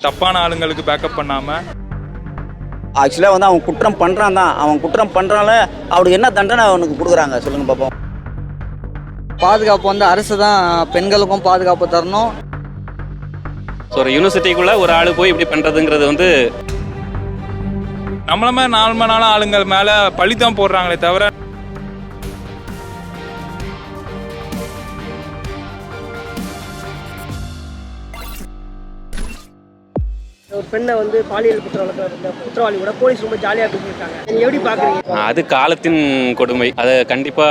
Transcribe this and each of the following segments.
தப்பான ஆளுங்களுக்கு பேக்கப் பண்ணாமல் ஆக்சுவலாக வந்து அவன் குற்றம் பண்ணுறான் தான். அவன் குற்றம் பண்ணுறால அவனுக்கு என்ன தண்டனை அவனுக்கு கொடுக்குறாங்க? சொல்லுங்க பார்ப்போம் பாதுகாப்பு வந்து அரசு தான் பெண்களுக்கும் பாதுகாப்பு தரணும். ஸோ ஒரு யூனிவர்சிட்டிக்குள்ள ஒரு ஆள் போய் இப்படி பண்றதுங்கிறது வந்து நம்மள மாதிரி நார்மலான ஆளுங்கள் மேலே பழி தான் போடுறாங்களே தவிர ஒரு பெண்ணை வந்து பாலியல் குற்றவாளி இந்த குற்றவாளியோட போலீஸ் ரொம்ப ஜாலியாக பேசியிருக்காங்க நீங்க எப்படி பாக்குறீங்க? அது காலத்தின் கொடுமை. அதை கண்டிப்பா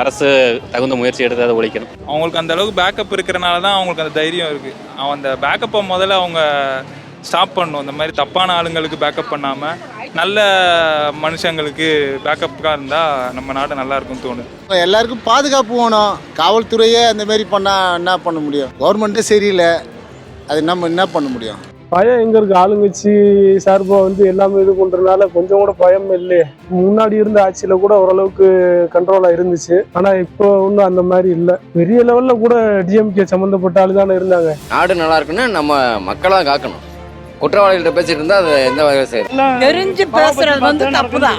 அரசு தகுந்த முயற்சி எடுத்து அதை ஒழிக்கணும். அவங்களுக்கு அந்த அளவுக்கு பேக்கப் இருக்கிறனால தான் அவங்களுக்கு அந்த தைரியம் இருக்குது அவன் அந்த பேக்கப்பை முதல்ல அவங்க ஸ்டாப் பண்ணணும். இந்த மாதிரி தப்பான ஆளுங்களுக்கு பேக்கப் பண்ணாமல் நல்ல மனுஷங்களுக்கு பேக்கப்பாக இருந்தால் நம்ம நாடு நல்லா இருக்கும்னு தோணுது. எல்லாருக்கும் பாதுகாப்பு வேணும். காவல்துறையே அந்த மாதிரி பண்ணால் என்ன பண்ண முடியும்? கவர்மெண்ட்டே சரியில்லை. அது நம்ம என்ன பண்ண முடியும்? பயம் எங்க இருக்கு? ஆளுங்கட்சி சார்பா வந்து எல்லாமே இது பண்றதுனால கொஞ்சம் கூட பயம் இல்லையே. முன்னாடி இருந்த ஆட்சியில கூட ஓரளவுக்கு கண்ட்ரோலா இருந்துச்சு. ஆனா இப்போ ஒன்றும் அந்த மாதிரி இல்ல. பெரிய லெவல்ல கூட டிஎம்கே சம்பந்தப்பட்ட ஆளு தானே இருந்தாங்க. நாடு நல்லா இருக்குன்னு நம்ம மக்களாக காக்கணும். குற்றவாளிகள்ட்ட பேசிட்டு இருந்தா அது எந்த வகையில் செய்யும் தெரிஞ்சு பேசுறது வந்து தப்பு தான்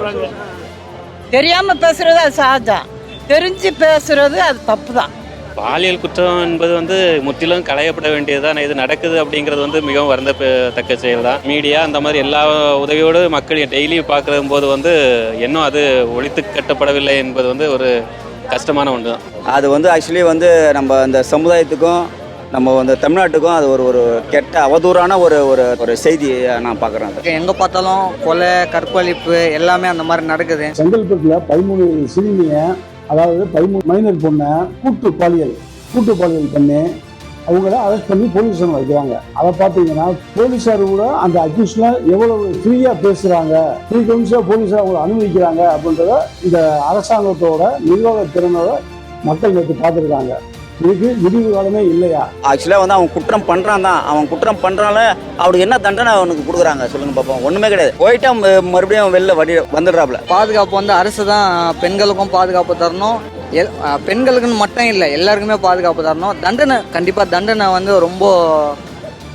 தெரியாம பேசுறது அது சகஜம் தெரிஞ்சு பேசுறது அது தப்பு தான் பாலியல் குற்றம் என்பது வந்து முற்றிலும் களையப்பட வேண்டியதுதான். இது நடக்குது அப்படிங்கிறது வந்து மிகவும் வருந்தத்தக்க செயல் தான் மீடியா அந்த மாதிரி எல்லா உதவியோடு மக்கள் டெய்லி பார்க்குற போது வந்து இன்னும் அது ஒழித்து கட்டப்படவில்லை என்பது வந்து ஒரு கஷ்டமான ஒன்று தான் அது வந்து ஆக்சுவலி வந்து நம்ம அந்த சமுதாயத்துக்கும் நம்ம வந்து தமிழ்நாட்டுக்கும் அது ஒரு ஒரு கெட்ட அவதூறான ஒரு ஒரு ஒரு செய்தியை நான் பார்க்குறேன் எங்கே பார்த்தாலும் கொலை கற்பழிப்பு எல்லாமே அந்த மாதிரி நடக்குது. செங்கல்பட்டுல பதிமூணு சிறுமிய அதாவது பதிமூணு மைனர் பொண்ணை கூட்டு பாலியல் கூட்டு பாலியல் பண்ணி அவங்கள அரெஸ்ட் பண்ணி போலீஸ் ஸ்டேஷன் வைக்கிறாங்க. அதை பார்த்தீங்கன்னா போலீஸார் கூட அந்த அக்யூஸ்ல எவ்வளவு ஃப்ரீயாக பேசுகிறாங்க ஃப்ரீக்வன்சியாக போலீஸார் அவங்களை அனுமதிக்கிறாங்க அப்படின்றத இந்த அரசாங்கத்தோட நிர்வாக திறனோட மக்கள் நேற்று பார்த்துருக்காங்க. இதுக்கு விடிவு காலமே இல்லையா? ஆக்சுவலாக வந்து அவன் குற்றம் பண்ணுறான் தான். அவன் குற்றம் பண்ணுறால அவனுக்கு என்ன தண்டனை அவனுக்கு கொடுக்குறாங்க? சொல்லுங்க பார்ப்போம் ஒன்றுமே கிடையாது. போயிட்டா மறுபடியும் வெளில வடி வந்துடுறாப்புல. பாதுகாப்பு வந்து அரசு தான் பெண்களுக்கும் பாதுகாப்பு தரணும். எல் பெண்களுக்குன்னு மட்டும் இல்லை எல்லாருக்குமே பாதுகாப்பு தரணும். தண்டனை கண்டிப்பாக தண்டனை வந்து ரொம்ப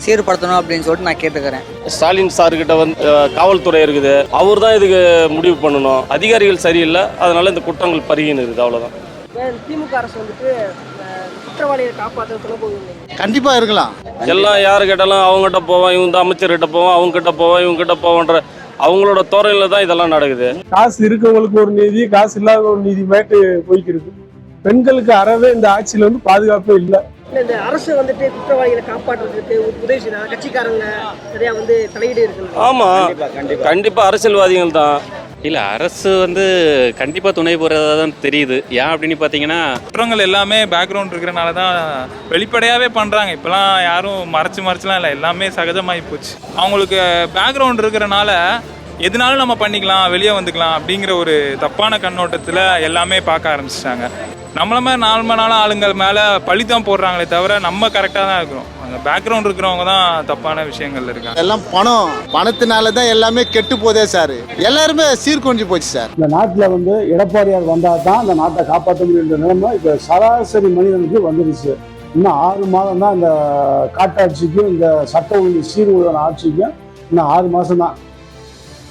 சீர்படுத்தணும் அப்படின்னு சொல்லிட்டு நான் கேட்டுக்கிறேன். ஸ்டாலின் சார்கிட்ட வந்து காவல்துறை இருக்குது. அவர் தான் இதுக்கு முடிவு பண்ணணும். அதிகாரிகள் சரியில்லை. அதனால இந்த குற்றங்கள் பருகின்னு இருக்குது அவ்வளோதான் திமுக அரசு வந்துட்டு குற்றவாளியை காப்பாற்ற சொல்ல போகுது கண்டிப்பாக இருக்கலாம். எல்லாம் யாரு கேட்டாலும் அவங்ககிட்ட போவான் இவங்க அமைச்சர்கிட்ட போவான் அவங்க கிட்ட போவான் இவங்க கிட்ட போவான்ற அவங்களோட துறையில தான் இதெல்லாம் நடக்குது. காசு இருக்கவங்களுக்கு ஒரு நீதி காசு இல்லாத ஒரு நீதி மேட்டு போய்க்கு இருக்கு பெண்களுக்கு அறவே இந்த ஆட்சியில வந்து பாதுகாப்பே இல்லை. இந்த அரசு வந்துட்டு குற்றவாளிகளை காப்பாற்றுறதுக்கு உதவி செய்யறாங்க கட்சிக்காரங்க நிறையா வந்து தலையீடு இருக்கு ஆமா. கண்டிப்பா அரசியல்வாதிகள் தான். இல்லை அரசு வந்து கண்டிப்பாக துணை போகிறதா தான் தெரியுது. ஏன் அப்படின்னு பார்த்தீங்கன்னா குற்றங்கள் எல்லாமே பேக்ரவுண்ட் இருக்கிறனால தான் வெளிப்படையாகவே பண்ணுறாங்க இப்போலாம் யாரும் மறைச்சு மறைச்சுலாம் இல்லை எல்லாமே சகஜமாகி போச்சு. அவங்களுக்கு பேக்ரவுண்ட் இருக்கிறனால எதுனாலும் நம்ம பண்ணிக்கலாம் வெளியே வந்துக்கலாம் அப்படிங்கிற ஒரு தப்பான கண்ணோட்டத்தில் எல்லாமே பார்க்க ஆரம்பிச்சிட்டாங்க. நம்மள மாதிரி நார்மலான ஆளுங்கள் மேலே பழி தான் போடுறாங்களே தவிர நம்ம கரெக்டாக தான் இருக்கிறோம். அந்த பேக்ரவுண்ட் இருக்கிறவங்க தான் தப்பான விஷயங்கள்ல இருக்காங்க. எல்லாம் பணம். பணத்தினால தான் எல்லாமே கெட்டு போதே சார் எல்லாருமே சீர்குலைஞ்சு போச்சு சார் இந்த நாட்டில் வந்து எடப்பாடியார் வந்தால் தான் இந்த நாட்டை காப்பாற்ற முடியுன்ற நிலைமை இப்போ சராசரி மனிதனுக்கு வந்துருச்சு. இன்னும் ஆறு மாதம் தான் இந்த காட்டாட்சிக்கும் இந்த சட்ட ஒழுங்கு சீர்குலைவான ஆட்சிக்கும் இன்னும் ஆறு மாதம் தான்